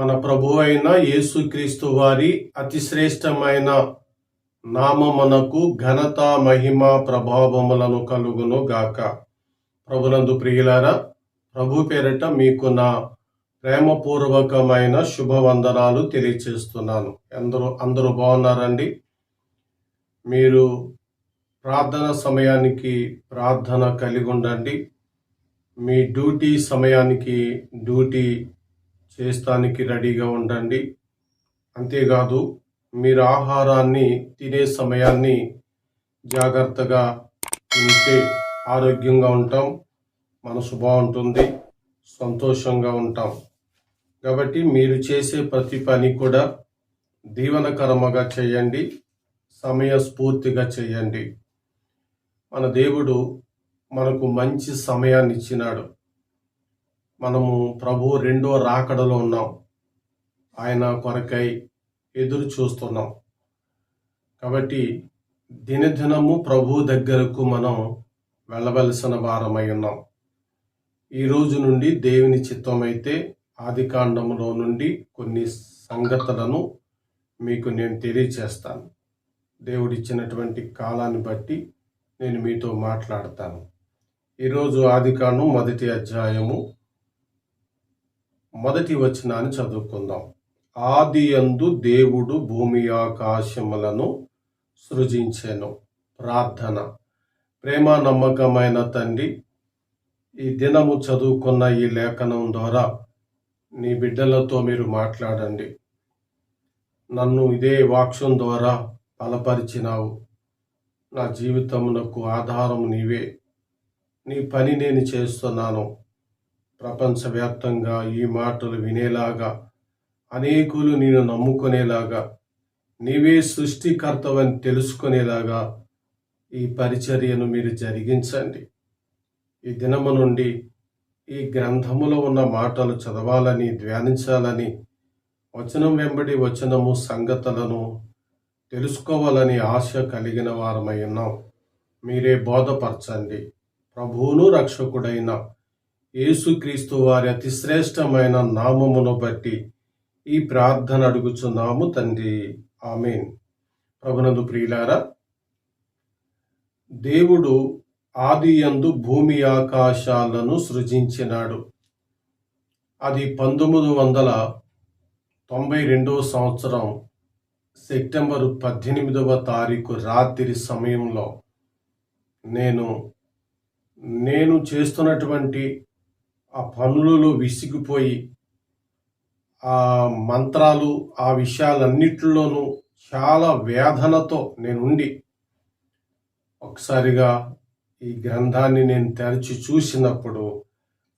మన ప్రభు అయిన యేసుక్రీస్తు వారి అతి శ్రేష్టమైన నామమునకు ఘనత మహిమ ప్రభావములను కలుగును గాక. ప్రభునందు ప్రియులారా ప్రభు పేరిట మీకు నా ప్రేమపూర్వకమైన శుభవందనాలు తెలియచేస్తున్నాను. అందరూ అందరూ బాగున్నారండి? మీరు ప్రార్థన సమయానికి ప్రార్థన కలిగి ఉండండి మీ డ్యూటీ సమయానికి డ్యూటీ చేస్తానికి రెడీగా ఉండండి. అంతేకాదు మీరు ఆహారాన్ని తినే సమయాన్ని జాగ్రత్తగా తింటే ఆరోగ్యంగా ఉంటాం మనసు బాగుంటుంది సంతోషంగా ఉంటాం. కాబట్టి మీరు చేసే ప్రతి పని కూడా దీవనకరముగా చేయండి సమయస్ఫూర్తిగా చేయండి. మన దేవుడు మనకు మంచి సమయాన్ని ఇచ్చినాడు. మనము ప్రభు రెండో రాకడలో ఉన్నాం. ఆయన కొరకై ఎదురు చూస్తున్నాం. కాబట్టి దినదినము ప్రభు దగ్గరకు మనం వెళ్ళవలసిన వారమై ఉన్నాం. ఈ రోజు నుండి దేవుని చిత్తమైతే ఆదికాండములో నుండి కొన్ని సంగతులను మీకు నేను తెలియచేస్తాను. దేవుడిచ్చినటువంటి కాలాన్ని బట్టి నేను మీతో మాట్లాడతాను. ఈరోజు ఆదికాండం మొదటి అధ్యాయము మొదటి వచనాన్ని చదువుకుందాం. ఆది అందు దేవుడు భూమి ఆకాశములను సృజించెను. ప్రార్థన. ప్రేమ నమ్మకమైన తండ్రి ఈ దినము చదువుకున్న ఈ లేఖనం ద్వారా నీ బిడ్డలతో మీరు మాట్లాడండి. నన్ను ఇదే వాక్యం ద్వారా బలపరిచినావు. నా జీవితమునకు ఆధారం నీవే. నీ పని నేను చేస్తున్నాను. ప్రపంచవ్యాప్తంగా ఈ మాటలు వినేలాగా అనేకులు నేను నమ్ముకునేలాగా నీవే సృష్టికర్తవని తెలుసుకునేలాగా ఈ పరిచర్యను మీరు జరిగించండి. ఈ దినము నుండి ఈ గ్రంథములో ఉన్న మాటలు చదవాలని ధ్యానించాలని వచనం వెంబడి వచనము సంగతులను తెలుసుకోవాలని ఆశ కలిగిన వారమై ఉన్నాం. మీరే బోధపరచండి. ప్రభువును రక్షకుడైన యేసుక్రీస్తు వారి అతిశ్రేష్టమైన నామమును బట్టి ఈ ప్రార్థన అడుగుచున్నాము తండ్రి. ఆమెన్. ప్రభునందు ప్రియులారా దేవుడు ఆదియందు భూమి ఆకాశాలను సృజించినాడు. అది పంతొమ్మిది వందల తొంభై రెండవ సంవత్సరం సెప్టెంబరు పద్దెనిమిదవ తారీఖు రాత్రి సమయంలో నేను నేను చేస్తున్నటువంటి ఆ పనులలో విసిగిపోయి ఆ మంత్రాలు ఆ విషయాలన్నిటిలోనూ చాలా వేదనతో నేను ఉండి ఒకసారిగా ఈ గ్రంథాన్ని నేను తెరచి చూసినప్పుడు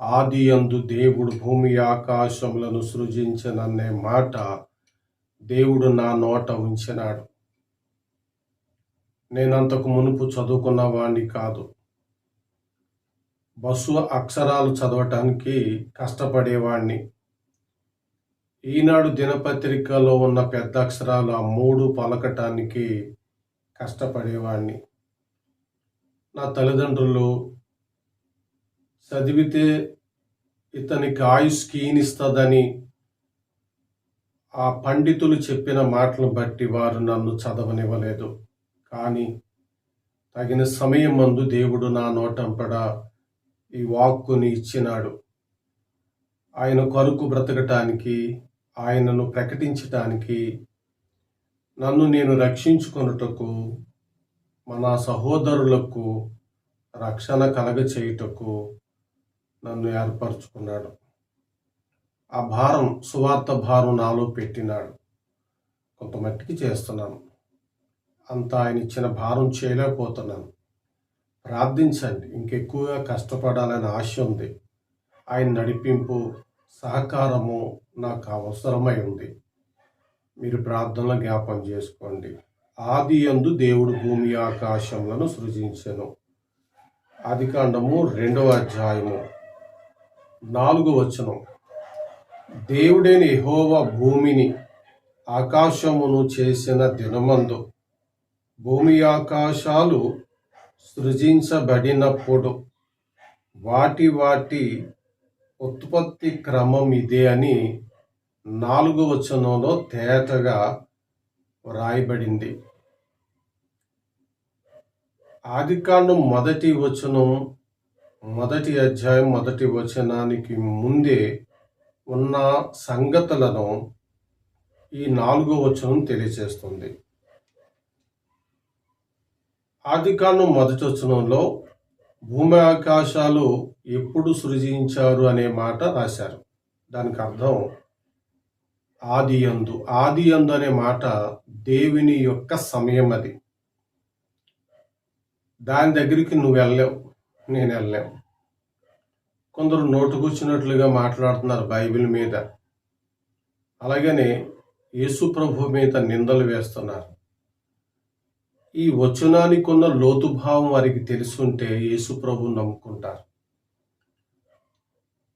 ఆది అందు దేవుడు భూమి ఆకాశములను సృజించననే మాట దేవుడు నా నోట ఉంచినాడు. నేనంతకు మునుపు చదువుకున్న వాణ్ణి కాదు. బస్సు అక్షరాలు చదవటానికి కష్టపడేవాణ్ణి. ఈనాడు దినపత్రికలో ఉన్న పెద్ద అక్షరాలు ఆ మూడు పలకటానికి కష్టపడేవాణ్ణి. నా తల్లిదండ్రులు చదివితే ఇతనికి ఆయుష్ క్షీణిస్తుందని ఆ పండితులు చెప్పిన మాటలను బట్టి వారు నన్ను చదవనివ్వలేదు. కానీ తగిన సమయం మందు దేవుడు నా నోటంపడ ఈ వాక్కుని ఇచ్చినాడు. ఆయన కొరకు బ్రతకటానికి ఆయనను ప్రకటించటానికి నన్ను నేను రక్షించుకొనుటకు మన సహోదరులకు రక్షణ కలగ చేయుటకు నన్ను ఏర్పరచుకున్నాడు. ఆ భారం సువార్త భారం నాలో పెట్టినాడు. కొంతమట్టికి చేస్తున్నాను. అంత ఆయన ఇచ్చిన భారం చేయలేకపోతున్నాను. ప్రార్థించండి. ఇంకెక్కువగా కష్టపడాలని ఆశ ఉంది. ఆయన నడిపింపు సహకారము నాకు అవసరమై ఉంది. మీరు ప్రార్థనలో జ్ఞాపం చేసుకోండి. ఆది యందు దేవుడు భూమి ఆకాశములను సృజించెను. ఆదికాండము రెండవ అధ్యాయము. నాలుగు వచనం. దేవుడైన ఎహోవ భూమిని ఆకాశమును చేసిన దినమందు భూమి ఆకాశాలు సృజించబడినప్పుడు వాటి వాటి ఉత్పత్తి క్రమం ఇదే అని నాలుగో వచనంలో తేటగా వ్రాయబడింది. ఆదికాండం మొదటి వచనం మొదటి అధ్యాయం మొదటి వచనానికి ముందే ఉన్న సంగతులను ఈ నాలుగో వచనం తెలియజేస్తుంది. ఆదికాండం మొదటి వచనంలో భూమి ఆకాశాలు ఎప్పుడు సృజించారు అనే మాట రాశారు. దానికి అర్థం ఆది యందు. ఆది యందు అనే మాట దేవుని యొక్క సమయం అది. దాని దగ్గరికి నువ్వు వెళ్ళావు నేను వెళ్ళాం కొందరు నోటుకొచ్చినట్లుగా మాట్లాడుతున్నారు బైబిల్ మీద. అలాగనే యేసు ప్రభు మీద నిందలు వేస్తున్నారు. ఈ వచనానికి ఉన్న లోతుభావం వారికి తెలుసుంటే యేసు ప్రభు నమ్ముకుంటారు.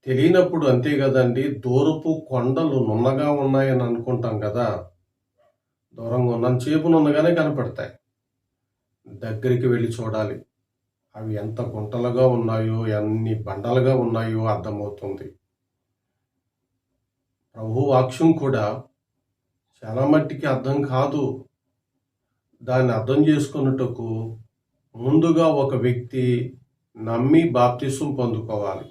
తెలియనప్పుడు అంతే కదండి దూరపు కొండలు నున్నగా ఉన్నాయని అనుకుంటాం కదా. దూరంగా ఉన్నంతసేపు నున్నగానే కనపడతాయి. దగ్గరికి వెళ్ళి చూడాలి. అవి ఎంత గుంటలుగా ఉన్నాయో ఎన్ని బండలుగా ఉన్నాయో అర్థమవుతుంది. ప్రభు వాక్యం కూడా చాలా మట్టికి అర్థం కాదు. దాన్ని అర్థం చేసుకున్నట్టుకు ముందుగా ఒక వ్యక్తి నమ్మి బాప్తిసం పొందుకోవాలి.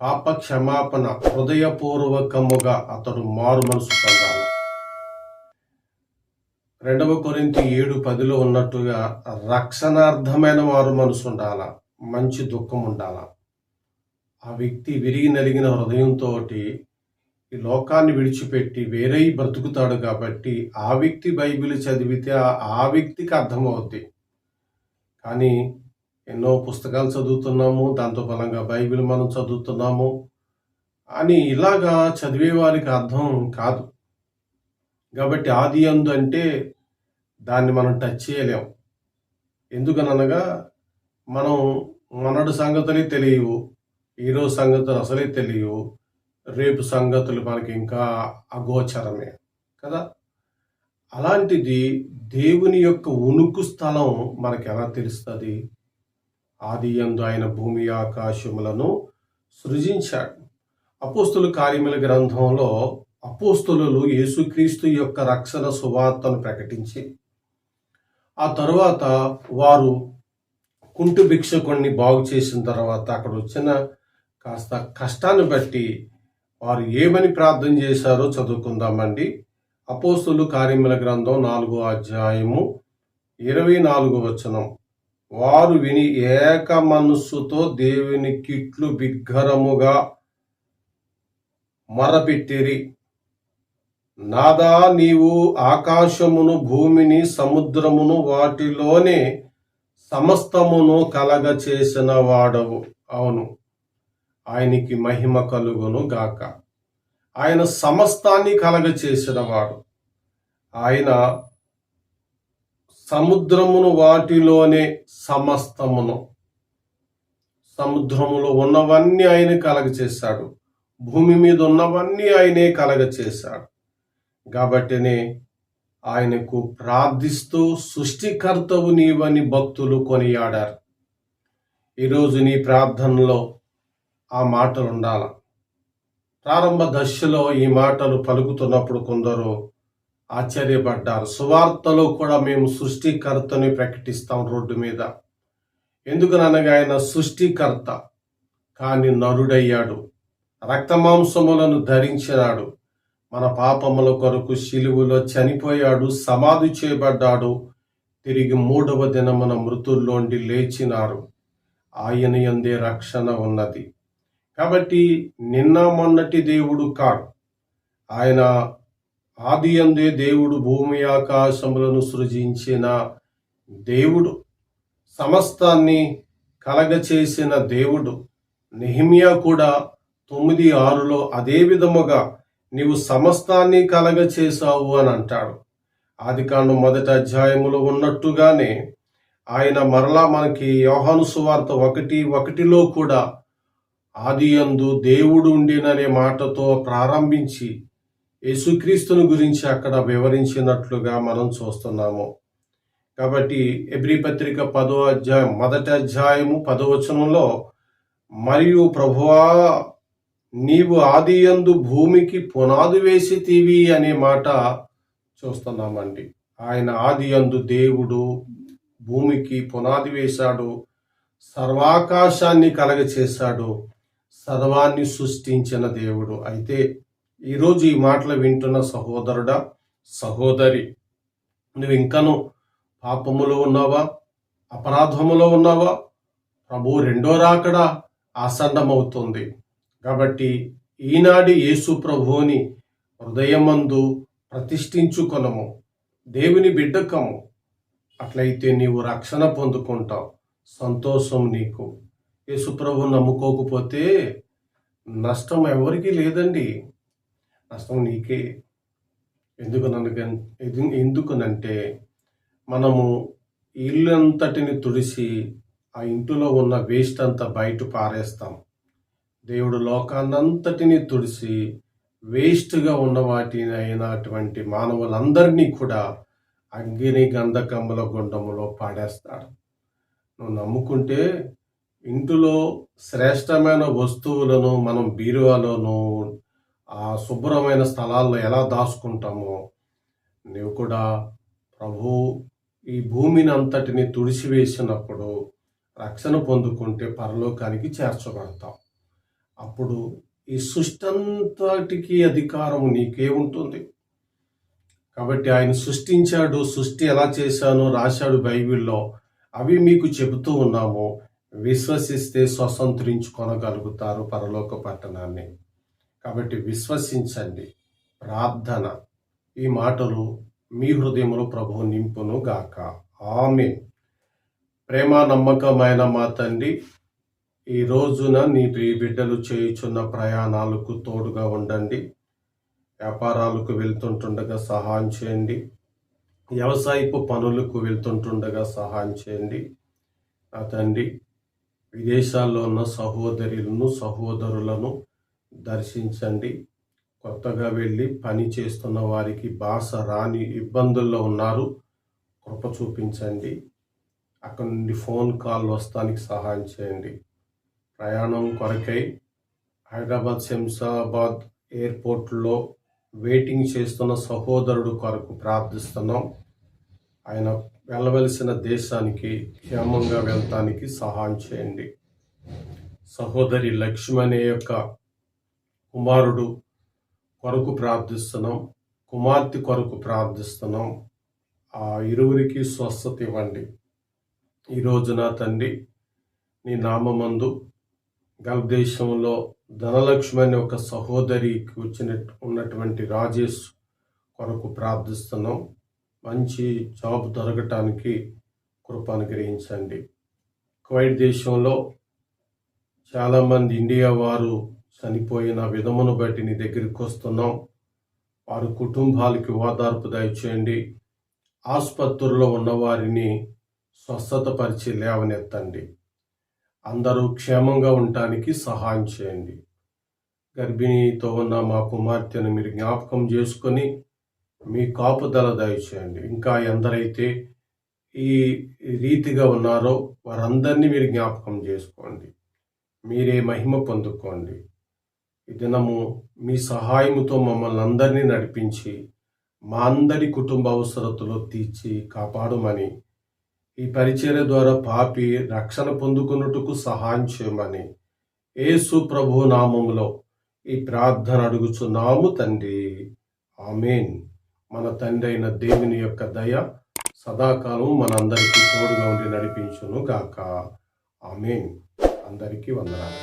పాప క్షమాపణ హృదయపూర్వకముగా అతడు మారు మనసు పొందాలి. రెండవ కొరింతి ఏడు పదిలో ఉన్నట్టుగా రక్షణార్థమైన మారు మనసు ఉండాల? మంచి దుఃఖం ఉండాల? ఆ వ్యక్తి విరిగి నలిగిన హృదయంతో ఈ లోకాన్ని విడిచిపెట్టి వేరే బ్రతుకుతాడు కాబట్టి ఆ వ్యక్తి బైబిల్ చదివితే ఆ వ్యక్తికి అర్థమవుద్ది. కానీ ఎన్నో పుస్తకాలు చదువుతున్నాము దాంతో బలంగా బైబిల్ మనం చదువుతున్నాము అని ఇలాగా చదివే వారికి అర్థం కాదు. కాబట్టి ఆది అందు అంటే దాన్ని మనం టచ్ చేయలేం. ఎందుకనగా మనం మనడు సంగతులే తెలియవు ఈరోజు సంగతులు అసలే తెలియవు రేపు సంగతులు మనకి ఇంకా అగోచరమే కదా? అలాంటిది దేవుని యొక్క ఉనుకు స్థలం మనకి ఎలా తెలుస్తుంది? ఆది ఎందు ఆయన భూమి ఆకాశములను సృజించాడు. అపోస్తుల కార్యముల గ్రంథంలో అపోస్తులు యేసుక్రీస్తు యొక్క రక్షణ సువార్తను ప్రకటించి ఆ తరువాత వారు కుంటు భిక్షకుణ్ణి బాగు చేసిన తర్వాత అక్కడ వచ్చిన కాస్త కష్టాన్ని బట్టి వారు ఏమని ప్రార్థన చేశారో చదువుకుందామండి. అపోస్తులు కార్యముల గ్రంథం నాలుగో అధ్యాయము ఇరవై నాలుగు వచనం. వారు విని ఏక మనస్సుతో దేవుని కిట్లు బిగ్గరముగా మరపెట్టిరి. నాదా నీవు ఆకాశమును భూమిని సముద్రమును వాటిలోనే సమస్తమును కలగ చేసిన వాడవు. అవును. ఆయనకి మహిమ కలుగును గాక. ఆయన సమస్తాన్ని కలగ చేసినవాడు ఆయన సముద్రమును వాటిలోనే సమస్తమును. సముద్రములో ఉన్నవన్నీ ఆయన కలగ చేశాడు భూమి మీద ఉన్నవన్నీ ఆయనే కలగ చేశాడు కాబట్టినే ఆయనకు ప్రార్థిస్తూ సృష్టికర్తవు నీవని భక్తులు కొనియాడారు. ఈరోజు నీ ప్రార్థనలో ఆ మాటలు ఉండాల. ప్రారంభ దశలో ఈ మాటలు పలుకుతున్నప్పుడు కొందరు ఆశ్చర్యపడ్డారు. సువార్తలో కూడా మేము సృష్టికర్తని ప్రకటిస్తాం రోడ్డు మీద. ఎందుకనగా ఆయన సృష్టికర్త కాని నరుడయ్యాడు. రక్తమాంసములను ధరించినాడు. మన పాపముల కొరకు శిలువులో చనిపోయాడు సమాధి చేయబడ్డాడు. తిరిగి మూడవ దినమున మృతుల్లోండి లేచినారు. ఆయన ఎందే రక్షణ ఉన్నది. కాబట్టి నిన్న మొన్నటి దేవుడు కాడు. ఆయన ఆది అందే దేవుడు భూమి ఆకాశములను సృజించిన దేవుడు. సమస్తాన్ని కలగచేసిన దేవుడు. నెహిమియా కూడా తొమ్మిది ఆరులో అదే విధముగా నీవు సమస్తాన్ని కలగ చేశావు అని అంటాడు. ఆది కాండం మొదటి అధ్యాయములో ఉన్నట్టుగానే ఆయన మరలా మనకి యోహాను సువార్త ఒకటి ఒకటిలో కూడా ఆదియందు దేవుడు ఉండిననే మాటతో ప్రారంభించి యేసుక్రీస్తుని గురించి అక్కడ వివరించినట్లుగా మనం చూస్తున్నాము. కాబట్టి ఎబ్రి పత్రిక పదో అధ్యాయం మొదటి అధ్యాయము పదవచనంలో మరియు ప్రభువా నీవు ఆదియందు భూమికి పునాది వేసితివి అనే మాట చూస్తున్నామండి. ఆయన ఆదియందు దేవుడు భూమికి పునాది వేశాడు సర్వాకాశాన్ని కలగచేశాడు. సర్వాన్ని సృష్టించిన దేవుడు. అయితే ఈరోజు ఈ మాటలు వింటున్న సహోదరుడా సహోదరి నువ్వు ఇంకను పాపములో ఉన్నావా? అపరాధములో ఉన్నావా? ప్రభు రెండో రాకడ ఆసన్నమవుతుంది. కాబట్టి ఈనాడు యేసు ప్రభువుని హృదయమందు ప్రతిష్ఠించుకొనము. దేవుని బిడ్డకము. అట్లయితే నీవు రక్షణ పొందుకుంటావు. సంతోషం నీకు. యేసుప్రభు నమ్ముకోకపోతే నష్టం ఎవరికీ లేదండి. నష్టం నీకే. ఎందుకు ఎందుకునంటే మనము ఇల్లంతటిని తుడిసి ఆ ఇంటిలో ఉన్న వేస్ట్ అంతా బయట పారేస్తాం. దేవుడు లోకాన్నంతటిని తుడిసి వేస్ట్గా ఉన్న వాటిని అయినటువంటి మానవులందరినీ కూడా అగ్ని గంధకముల గుండములో పాడేస్తాడు. నువ్వు నమ్ముకుంటే ఇంటిలో శ్రేష్టమైన వస్తువులను మనం బీరువాలోను ఆ శుభ్రమైన స్థలాల్లో ఎలా దాచుకుంటామో నీవు కూడా ప్రభు ఈ భూమిని అంతటిని తుడిచివేసినప్పుడు రక్షణ పొందుకుంటే పరలోకానికి చేర్చబడతాం అప్పుడు ఈ సృష్టి అంతటికి అధికారం నీకే ఉంటుంది. కాబట్టి ఆయన సృష్టించాడు సృష్టి ఎలా చేశాను రాశాడు బైబిల్లో అవి మీకు చెబుతూ ఉన్నాము. విశ్వసిస్తే స్వతంత్రించుకొనగలుగుతారు పరలోక పట్టణాన్ని. కాబట్టి విశ్వసించండి. ప్రార్థన. ఈ మాటలు మీ హృదయంలో ప్రభు నింపును గాక. ఆమె ప్రేమ నమ్మకమైన మా తండ్రి ఈ రోజున నీ బిడ్డలు చేయుచున్న ప్రయాణాలకు తోడుగా ఉండండి. వ్యాపారాలకు వెళ్తుంటుండగా సహాయం చేయండి. వ్యవసాయపు పనులకు వెళ్తుంటుండగా సహాయం చేయండి. నా తండ్రి విదేశాల్లో ఉన్న సహోదరులను సహోదరులను దర్శించండి. కొత్తగా వెళ్ళి పని చేస్తున్న వారికి భాష రాని ఇబ్బందుల్లో ఉన్నారు. కృప చూపించండి. అక్కడ నుండి ఫోన్ కాల్ వస్తానికి సహాయం చేయండి. ప్రయాణం కొరకై హైదరాబాద్ శంషాబాద్ ఎయిర్పోర్ట్లో వెయిటింగ్ చేస్తున్న సహోదరుడు కొరకు ప్రార్థిస్తున్నాం. ఆయన వెళ్ళవలసిన దేశానికి క్షేమంగా వెళ్తానికి సహాయం చేయండి. సహోదరి లక్ష్మి అనే యొక్క కుమారుడు కొరకు ప్రార్థిస్తున్నాం. కుమార్తె కొరకు ప్రార్థిస్తున్నాం. ఆ ఇరువురికి స్వస్థత ఇవ్వండి. ఈరోజు నా తండ్రి నీ నామందు గల్ఫ్ ధనలక్ష్మి అనే ఒక సహోదరికి వచ్చిన ఉన్నటువంటి రాజేష్ కొరకు ప్రార్థిస్తున్నాం. మంచి జాబ్ దొరకటానికి కృప అనుగ్రహించండి. కువైట్ దేశంలో చాలామంది ఇండియా వారు చనిపోయిన విధమును బట్టి నీ దగ్గరికి వస్తున్నాం. వారి కుటుంబాలకి ఓదార్పు దయచేయండి. ఆసుపత్రుల్లో ఉన్నవారిని స్వస్థతపరిచి లేవనెత్తండి. అందరూ క్షేమంగా ఉండటానికి సహాయం చేయండి. గర్భిణీతో ఉన్న మా కుమార్తెను మీరు జ్ఞాపకం చేసుకొని మీ కాపుదల దయచేయండి. ఇంకా ఎందరైతే ఈ రీతిగా ఉన్నారో వారందరినీ మీరు జ్ఞాపకం చేసుకోండి. మీరే మహిమ పొందుకోండి. ఈ దినము మీ సహాయముతో మమ్మల్ని అందరినీ నడిపించి మా అందరి కుటుంబ అవసరతలు తీర్చి కాపాడమని ఈ పరిచర్య ద్వారా పాపి రక్షణ పొందుకున్నట్టుకు సహాయం చేయమని యేసు ప్రభు నామములో ఈ ప్రార్థన అడుగుచున్నాము తండ్రి. ఆమెన్. మన తండ్రి అయిన దేవుని యొక్క దయ సదాకాలం మనందరికీ తోడుగా ఉండి నడిపించును గాక. ఆమె అందరికీ వందనాలు.